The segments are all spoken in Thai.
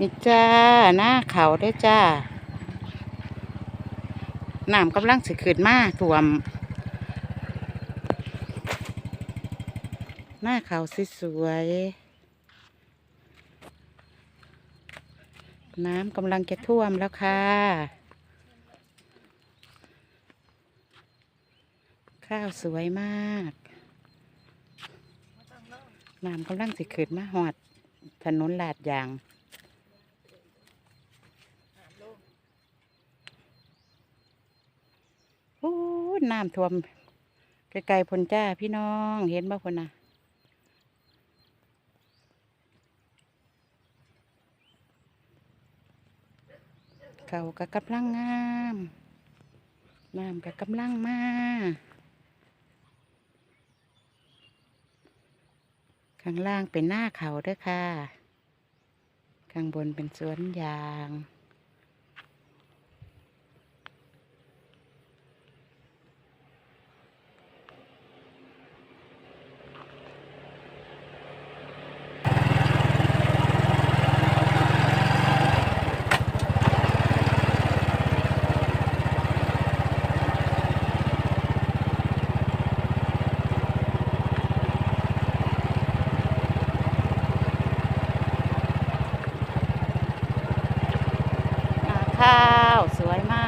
นี่จ้าหน้าเขาได้จ้าน้ำกำลังสิขึ้นมาท่วม หน้าเขาสสวยน้ำกำลังจะท่วมแล้วค่ะ ข้าวสวยมาก น้ำกำลังสิขึ้นมาหอด ถนนลาดยาง อ้ยน้ำท่วมไกลๆพนจ้าพี่น้องเห็นบ่พนนะเขาก็กำลังงามน้ำก็กำลังมาข้างล่างเป็นหน้าเขาเด้วยค่ะ ข้างบนเป็นสวนยาง นา ข้าว สวยมาก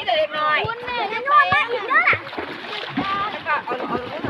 ี่เลยหน่อยคุณแม่นั่นว่าบ้อีกเด้อล่ะแล้วก็เอาเอา